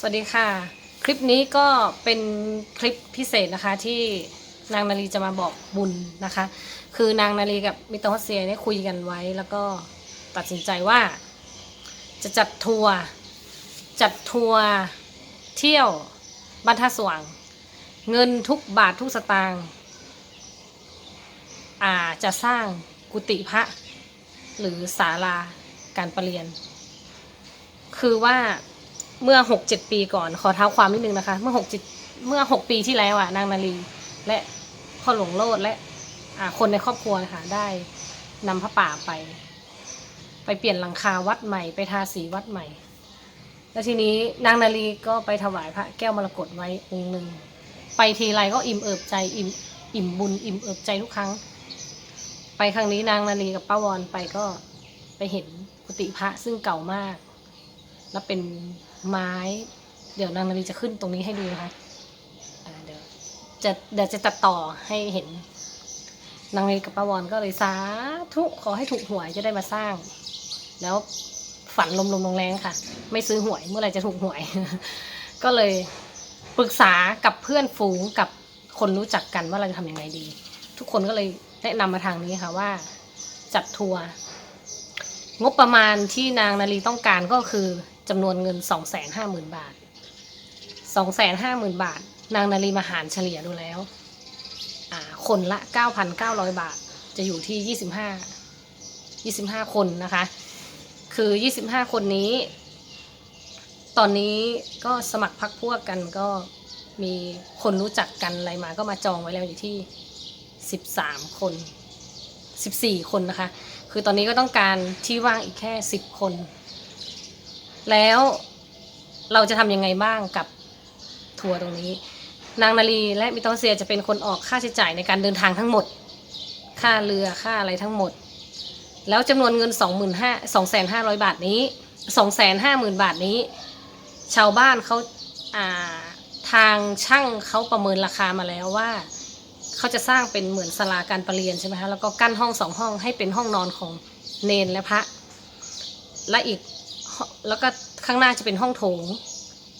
สวัสดีค่ะ คลิปนี้ก็เป็นคลิปพิเศษนะคะที่นางนาลีจะมาบอกบุญนะคะ คือนางนาลีกับมิตรฮอสเซียเนี่ยคุยกันไว้ แล้วก็ตัดสินใจว่า จะจัดทัวร์จัดทัวร์เที่ยวบ้านท่าสว่าง เงินทุกบาททุกสตางค์อาจะสร้างกุฏิพระ หรือศาลาการประเรียน คือว่า เมื่อหกเจ็ดปีก่อนขอเท้าความนิดนึงนะคะ เมื่อหกเจิตเมื่อหกปีที่แล้วอะนางนาลีและพ่อหลวงโลดและอ่าคนในครอบครัวนะคะได้นำพระป่าไป ไปเปลี่ยนหลังคาวัดใหม่ไปทาสีวัดใหม่ แล้วทีนี้นางนาลีก็ไปถวายพระแก้วมรกตไว้องค์หนึ่งไปทีไรก็อิ่มเอิบใจอิ่มอิ่มบุญอิ่มเอิบใจทุกครั้ง ไปครั้งนี้นางนาลีกับป้าวอนไปก็ไปเห็นกุฏิพระซึ่งเก่ามาก แล้วเป็นไม้ เดี๋ยวนางนาลีจะขึ้นตรงนี้ให้ดูนะคะเดี๋ยวจะเดี๋ยวจะตัดต่อให้เห็น นางนาลีกับป้าวอนก็เลยสาธุขอให้ถูกหวยจะได้มาสร้าง แล้วฝันลมๆแรงค่ะ ไม่ซื้อหวยเมื่อไหร่จะถูกหวย ก็เลยปรึกษากับเพื่อนฝูงกับคนรู้จักกันว่าเราจะทำยังไงดี ทุกคนก็เลยแนะนำมาทางนี้ค่ะว่า จัดทัวร์งบประมาณที่นางนาลีต้องการก็คือ จำนวนเงิน 2 5 0 0 0 0 บาท 2 5 0 0 0 0 บาท นางนาลีมาหารเฉลี่ยดูแล้ว คนละ 9,900 บาท จะอยู่ที่ 25 25 คนนะคะ คือ 25 คนนี้ ตอนนี้ก็สมัครพักพวกกันก็มีคนรู้จักกันอะไรมาก็มาจองไว้แล้วอยู่ที่ 13 คน 14 คนนะคะ คือตอนนี้ก็ต้องการที่ว่างอีกแค่ 10 คน แล้วเราจะทำยังไงบ้างกับทัวร์ตรงนี้ นางนาลีและมิตรเซียจะเป็นคนออกค่าใช้จ่ายในการเดินทางทั้งหมด ค่าเรือค่าอะไรทั้งหมด แล้วจำนวนเงิน 2 5 2,500 บาทนี้ 250,000 บาทนี้ ชาวบ้านเขาาทางช่างเขาประเมินราคามาแล้วว่าเขาจะสร้างเป็นเหมือนศาลาการประเรียนใช่ไหมคะแล้วก็กั้นห้องสองห้องให้เป็นห้องนอนของเนนและพระ และอีก แล้วก็ข้างหน้าจะเป็นห้องโถง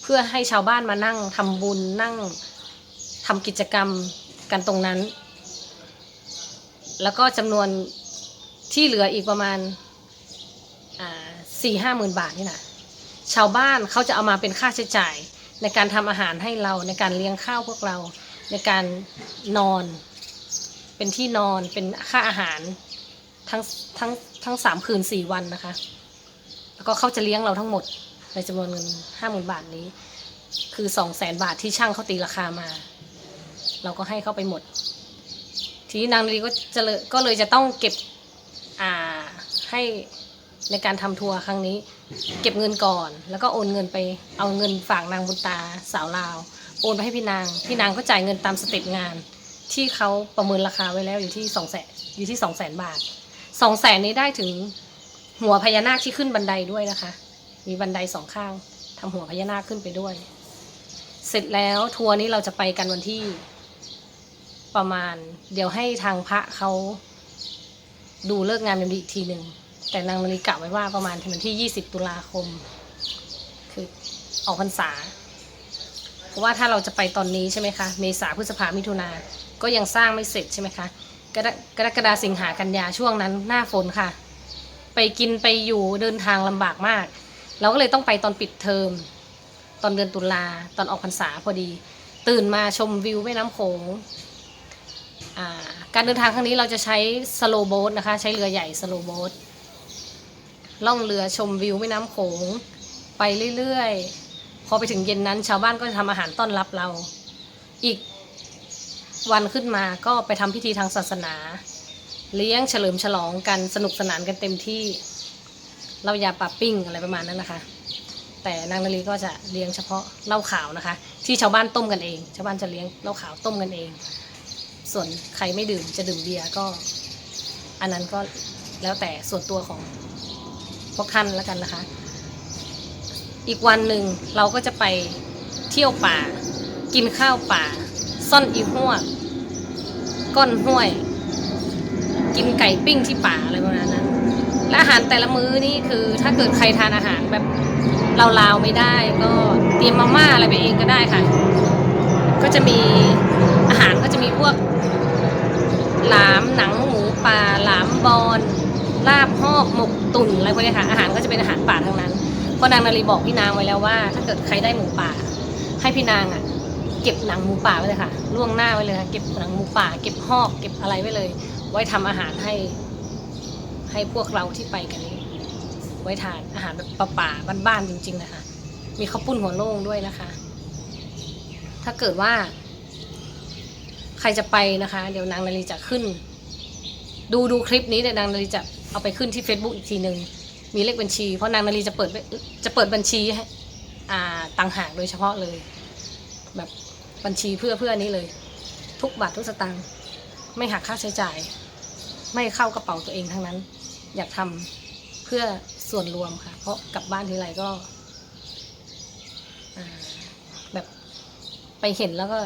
เพื่อให้ชาวบ้านมานั่งทำบุญนั่งทำกิจกรรมกันตรงนั้น แล้วก็จำนวนที่เหลืออีกประมาณสี่ห้าหมื่นบาทนี่นะชาวบ้านเขาจะเอามาเป็นค่าใช้จ่าย ในการทำอาหารให้เราในการเลี้ยงข้าวพวกเรา ในการนอน เป็นที่นอนเป็นค่าอาหารทั้งทั้งทั้งสามคืนสี่วันนะคะ แล้วก็เขาจะเลี้ยงเราทั้งหมดในจำนวนเงินห้าหมื่นบาทนี้ คือสองแสนบาทที่ช่างเขาตีราคามา เราก็ให้เขาไปหมด ทีนี้นางลีก็จะเลยก็เลยจะต้องเก็บอ่าให้ในการทำทัวร์ครั้งนี้ เก็บเงินก่อน แล้วก็โอนเงินไปเอาเงินฝากนางบุญตาสาวลาว โอนไปให้พี่นาง พี่นางก็จ่ายเงินตามสเต็ปงาน ที่เขาประเมินราคาไว้แล้วอยู่ที่สองแสนอยู่ที่สองแสนบาทสองแสนนี้ได้ถึง หัวพญานาคที่ขึ้นบันไดด้วยนะคะ มีบันไดสองข้างทำหัวพญานาคขึ้นไปด้วย เสร็จแล้วทัวร์นี้เราจะไปกันวันที่ ประมาณ เดี๋ยวให้ทางพระเขาดูเลิกงานเป็นดีอีกทีหนึ่งแต่นางนาฬิกะไว้ว่าประมาณวันที่ 20 ตุลาคม คือออกพรรษา เพราะว่าถ้าเราจะไปตอนนี้ใช่ไหมคะ เมษาพฤษภามิถุนา ก็ยังสร้างไม่เสร็จใช่ไหมคะ กรกรกฎาสิงหากันยาช่วงนั้นหน้าฝนค่ะ ไปกินไปอยู่เดินทางลำบากมาก เราก็เลยต้องไปตอนปิดเทอม ตอนเดือนตุลาตอนออกพรรษาพอดี ตื่นมาชมวิวแม่น้ำโขงาการเดินทางครั้งนี้เราจะใช้สโลโบ๊ทนะคะ ใช้เรือใหญ่สโลโบ๊ทล่องเรือชมวิวแม่น้ำโขง ไปเรื่อยๆ พอไปถึงเย็นนั้นชาวบ้านก็จะทำอาหารต้อนรับเรา อีกวันขึ้นมาก็ไปทำพิธีทางศาสนา เลี้ยงเฉลิมฉลองกันสนุกสนานกันเต็มที่ เรายาปาปิ้งอะไรประมาณนั้นนะคะ แต่นางนาลีก็จะเลี้ยงเฉพาะเหล้าขาวนะคะ ที่ชาวบ้านต้มกันเอง ชาวบ้านจะเลี้ยงเหล้าขาวต้มกันเอง ส่วนใครไม่ดื่มจะดื่มเบียร์ก็ อันนั้นก็แล้วแต่ส่วนตัวของพวกท่านแล้วกันนะคะ อีกวันหนึ่งเราก็จะไปเที่ยวป่า กินข้าวป่า ซ่อนอีหัวกก้อนห้วย กินไก่ปิ้งที่ป่าอะไรประมาณนั้น และอาหารแต่ละมื้อนี่คือ ถ้าเกิดใครทานอาหารแบบลาวๆไม่ได้ ก็เตรียมมาม่าอะไรไปเองก็ได้ค่ะ ก็จะมีอาหารก็จะมีพวกหลามหนังหมูป่าหลามบอนลาบหอกหมกตุ่นอะไรพวกนี้ค่ะอาหารก็จะเป็นอาหารป่าทั้งนั้นเพราะนางนาลีบอกพี่นางไว้แล้วว่า ถ้าเกิดใครได้หมูป่า ให้พี่นางอะเก็บหนังหมูป่าไว้เลยค่ะล่วงหน้าไว้เลยค่ะเก็บหนังหมูป่า เก็บหอกเก็บอะไรไว้เลย ไว้ทำอาหารให้ ให้พวกเราที่ไปกันนี้ ไว้ทานอาหารแบบป่าๆบ้านๆจริง ๆ นะคะ มีข้าวปุ้นหัวโล่งด้วยนะคะ ถ้าเกิดว่า ใครจะไปนะคะ เดี๋ยวนางนาลีจะขึ้น ดูดูคลิปนี้เดี๋ยวนางนาลีจะเอาไปขึ้นที่ Facebook อีกทีหนึ่งมีเลขบัญชี เพราะนางนาลีจะเปิดจะเปิดบัญชีให้อ่าต่างหากโดยเฉพาะเลย แบบบัญชีเพื่อเพื่อนี้เลย ทุกบาททุกสตางค์ ไม่หักค่าใช้จ่าย ไม่เข้ากระเป๋าตัวเองทั้งนั้น อยากทำเพื่อส่วนรวมค่ะ เพราะกลับบ้านทีไรก็แบบไปเห็นแล้วก็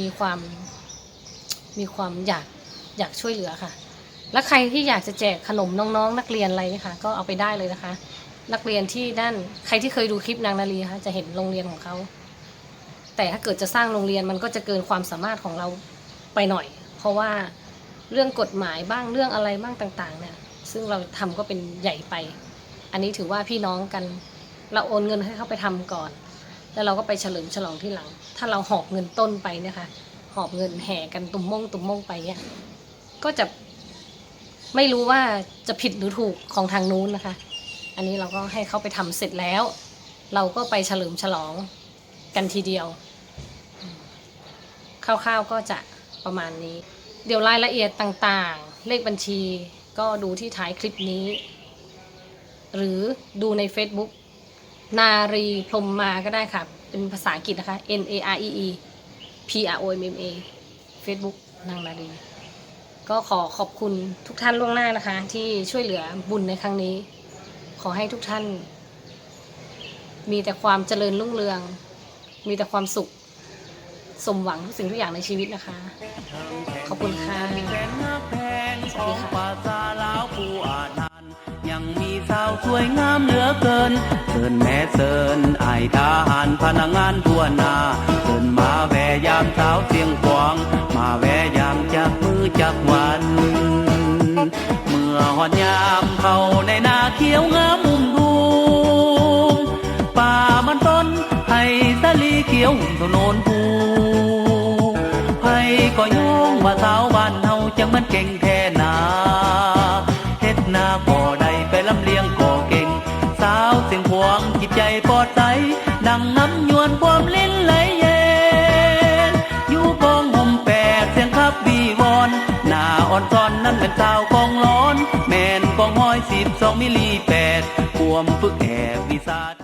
มีความมีความอยากอยากช่วยเหลือค่ะ และใครที่อยากจะแจกขนมน้องๆ นักเรียนอะไรนะคะก็เอาไปได้เลยนะคะ นักเรียนที่ด้านใครที่เคยดูคลิปนางนาลีคะจะเห็นโรงเรียนของเขาแต่ถ้าเกิดจะสร้างโรงเรียนมันก็จะเกินความสามารถของเรา ไปหน่อย เพราะว่าเรื่องกฎหมายบ้างเรื่องอะไรบ้างต่างๆเนี่ยซึ่งเราทำก็เป็นใหญ่ไป อันนี้ถือว่าพี่น้องกัน เราโอนเงินให้เขาไปทำก่อน แล้วเราก็ไปเฉลิมฉลองที่หลัง ถ้าเราหอบเงินต้นไปเนี่ยค่ะหอบเงินแห่กันตุ่มม่งตุ่มม่งไปเนี่ยก็จะไม่รู้ว่าจะผิดหรือถูกของทางนู้นนะคะ อันนี้เราก็ให้เขาไปทำเสร็จแล้ว เราก็ไปเฉลิมฉลองกันทีเดียวคร่าวๆก็จะ ประมาณนี้ เดี๋ยวรายละเอียดต่างๆ เลขบัญชีก็ดูที่ท้ายคลิปนี้ หรือดูใน Facebook นารีพรมมาก็ได้ค่ะ เป็นภาษาอังกฤษนะคะ N A R E E P R O M M A Facebook นางนารีก็ขอขอบคุณทุกท่านล่วงหน้านะคะ ที่ช่วยเหลือบุญในครั้งนี้ ขอให้ทุกท่าน มีแต่ความเจริญรุ่งเรือง มีแต่ความสุข สมหวังทุกสิ่งทุกอย่างในชีวิตนะคะ ขอบคุณค่ะแสนนักแพงของภาษาลาวผู้อาทานยังมีสาวสวยงามเหลือเกินเชิญแม่เชิญไอายทหารพนักงานทั่วหน้าเชิญมาแวะยามสาวเสียงกวาง มาแวะยามจากมือจากวัน เมื่อหอดยามเขาในนาเขียวงามมุมดูป่ามันต้นให้สาลีเขียวหุ่มถนนภูไผ ว่าสาวบ้านเฮาจังมันเก่งแค่นาเฮ็ดนาก็ได้ไปลำเลียงก็เก่ง สาวเสียงพวงจิตใจปลอดใสดังน้ำยวนความลิ้นไหลเย็นอยู่กองห่มแปดเสียงขับวีวอนหน้าอ่อนซ้อนนั้นเป็นสาวกองร้อน แม่นกองห้อยสิบสองมิลลีแปดความฝึกแอบวิสา